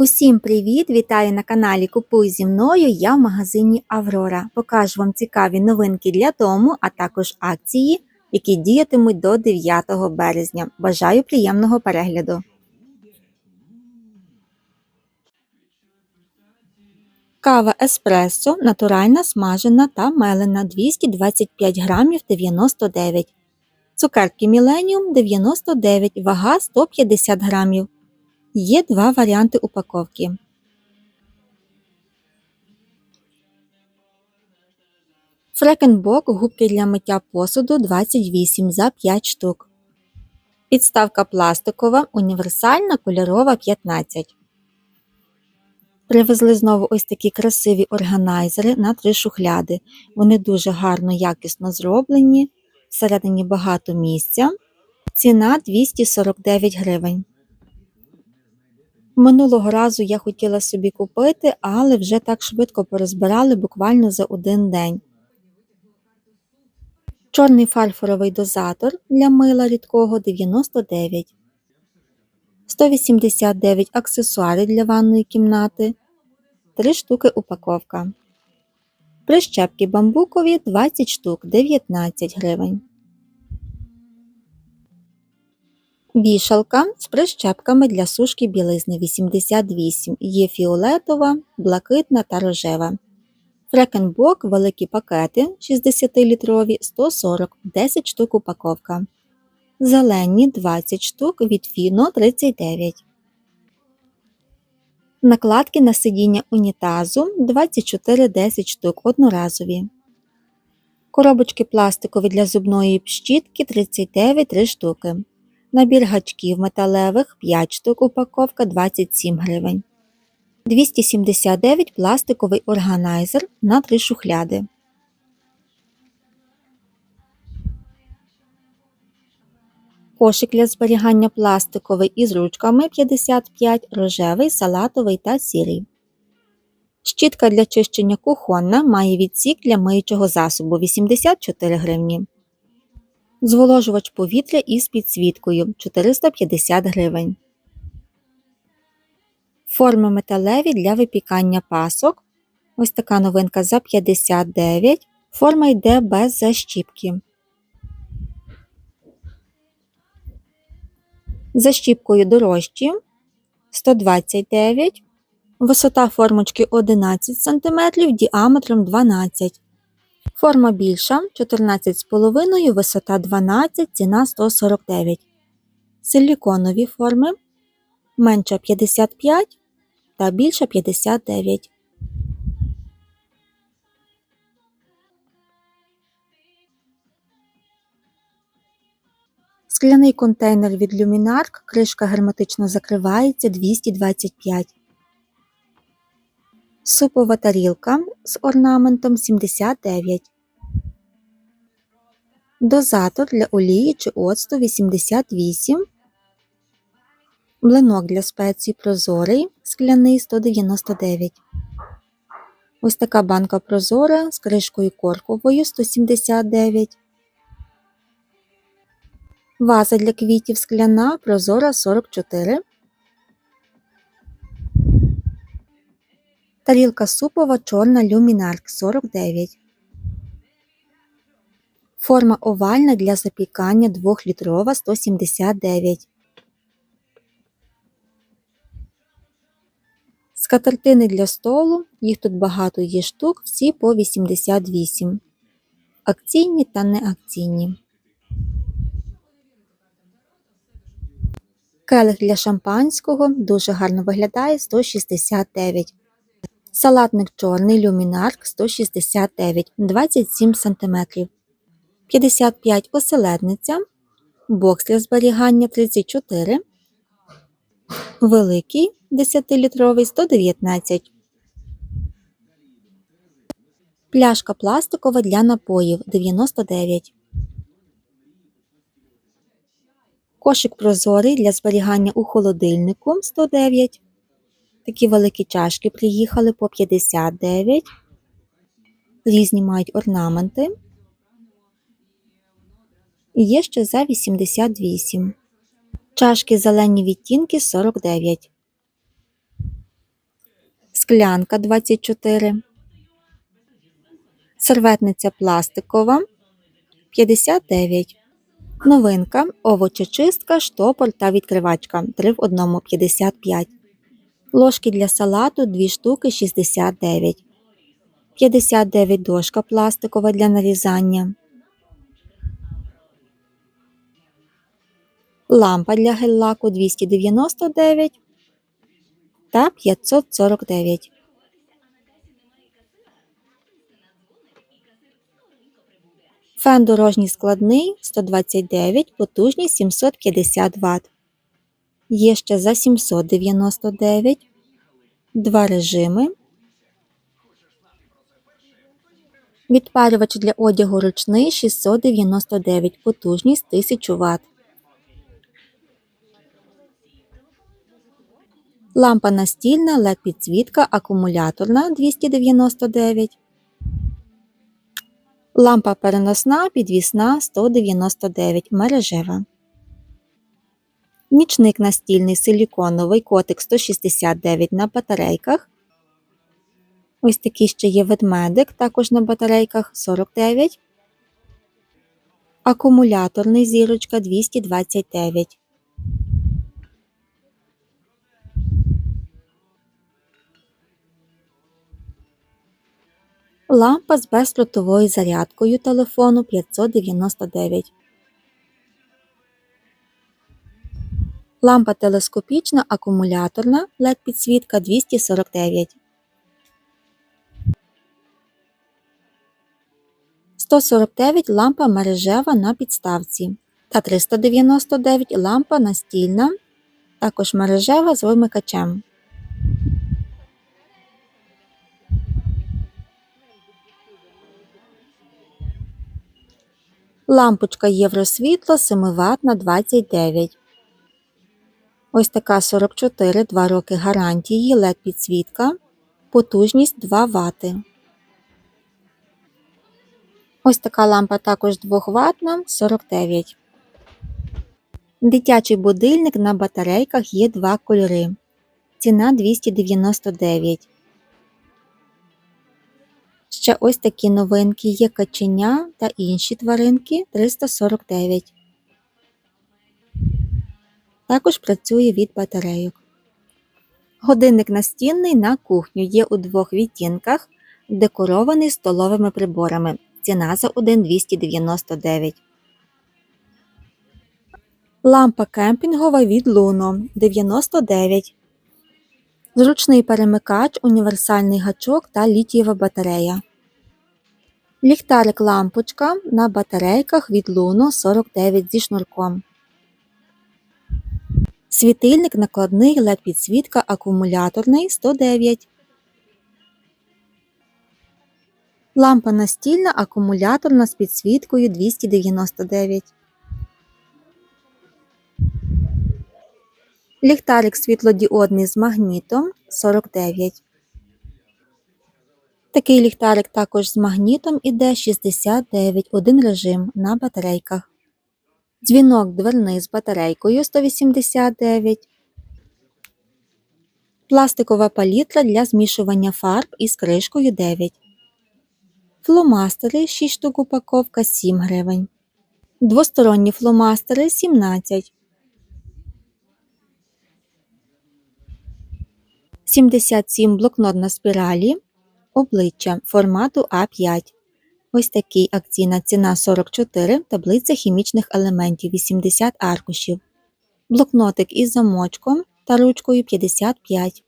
Усім привіт! Вітаю на каналі Купуй зі мною. Я в магазині Аврора. Покажу вам цікаві новинки для дому, а також акції, які діятимуть до 9 березня. Бажаю приємного перегляду. Кава еспресо натуральна, смажена та мелена 225 грамів 99. Цукерки Міленіум 99, вага 150 грамів. Є два варіанти упаковки. Фрекенбок губки для миття посуду 28 за 5 штук. Підставка пластикова, універсальна, кольорова 15. Привезли знову ось такі красиві органайзери на три шухляди. Вони дуже гарно, якісно зроблені. Всередині багато місця. Ціна 249 гривень. Минулого разу я хотіла собі купити, але вже так швидко порозбирали буквально за один день. Чорний фарфоровий дозатор для мила рідкого 99. 189 аксесуари для ванної кімнати. 3 штуки упаковка. Прищепки бамбукові 20 штук 19 гривень. Вішалка з прищепками для сушки білизни 88. Є фіолетова, блакитна та рожева. Фрекенбок великі пакети 60-літрові 140 10 штук упаковка. Зелені 20 штук від Фіно 39. Накладки на сидіння унітазу 24 10 штук одноразові. Коробочки пластикові для зубної щітки 39 3 штуки. Набір гачків металевих 5 штук упаковка 27 гривень. 279 пластиковий органайзер на 3 шухляди. Кошик для зберігання пластиковий із ручками 55, рожевий, салатовий та сірий. Щітка для чищення кухонна має відсік для миючого засобу 84 гривні. Зволожувач повітря із підсвіткою 450 гривень. Форми металеві для випікання пасок. Ось така новинка за 59. Форма йде без защіпки. Защіпкою дорожчі 129 Висота формочки 11 см, діаметром 12 Форма більша 14,5, висота 12, ціна 149 Силіконові форми менша 55 та більша 59 Скляний контейнер від Luminark, кришка герметично закривається 225 Супова тарілка з орнаментом 79. Дозатор для олії чи оцту 88. Блинок для спецій прозорий скляний 199. Ось така банка прозора з кришкою корковою 179. Ваза для квітів скляна прозора 44. Тарілка супова чорна люмінарк 49. Форма овальна для запікання 2-літрова 179. Скатертини для столу, їх тут багато є штук, всі по 88. Акційні та неакційні. Келих для шампанського дуже гарно виглядає 169 Салатник чорний люмінарк 169 27 см. 55 оселедниця. Бокс для зберігання 34. Великий 10-літровий 119. Пляшка пластикова для напоїв 99. Кошик прозорий для зберігання у холодильнику 109. Такі великі чашки приїхали по 59. Різні мають орнаменти. І є ще за 88. Чашки зелені відтінки 49. Шклянка 24. Серветниця пластикова 59. Новинка овочечистка, штопор та відкривачка 3 в 1 55. Ложки для салату 2 штуки 69. 59 дошка пластикова для нарізання. Лампа для гель-лаку 299 та 549. Фен дорожній складний 129, потужність 750 Вт. Є ще за 799. Два режими. Відпарювач для одягу ручний 699, потужність 1000 Вт. Лампа настільна, LED підсвітка, акумуляторна 299. Лампа переносна, підвісна 199 мережева. Нічник настільний силіконовий котик 169 на батарейках. Ось такий ще є ведмедик, також на батарейках 49. Акумуляторний зірочка 229. Лампа з бездротовою зарядкою телефону 599. Лампа телескопічна акумуляторна LED підсвітка 249. 149 лампа мережева на підставці та 399 лампа настільна, також мережева з вимикачем. Лампочка Євросвітло 7 Вт на 29. Ось така 44, 2 роки гарантії, LED підсвітка, потужність 2 Вт. Ось така лампа також 2 ватна 49. Дитячий будильник на батарейках є два кольори. Ціна 299. Ще ось такі новинки є каченя та інші тваринки 349. Також працює від батарейок. Годинник настінний на кухню є у двох відтінках, декорований столовими приборами. Ціна за 1 299. Лампа кемпінгова від Luno 99. Зручний перемикач, універсальний гачок та літієва батарея. Ліхтарик лампочка на батарейках від Luno 49 зі шнурком. Світильник накладний LED підсвітка акумуляторний 109. Лампа настільна акумуляторна з підсвіткою 299. Ліхтарик світлодіодний з магнітом 49. Такий ліхтарик також з магнітом іде 69, один режим на батарейках. Дзвінок дверний з батарейкою 189. Пластикова палітра для змішування фарб із кришкою 9. Фломастери 6 штук упаковка 7 гривень. Двосторонні фломастери 17. 77 блокнот на спіралі. Обличчя формату А5. Ось такий акційна ціна 44, таблиця хімічних елементів 80 аркушів. Блокнотик із замочком та ручкою 55.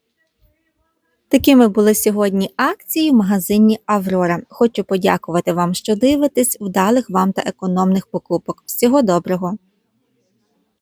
Такими були сьогодні акції в магазині Аврора. Хочу подякувати вам, що дивитесь, вдалих вам та економних покупок. Всього доброго!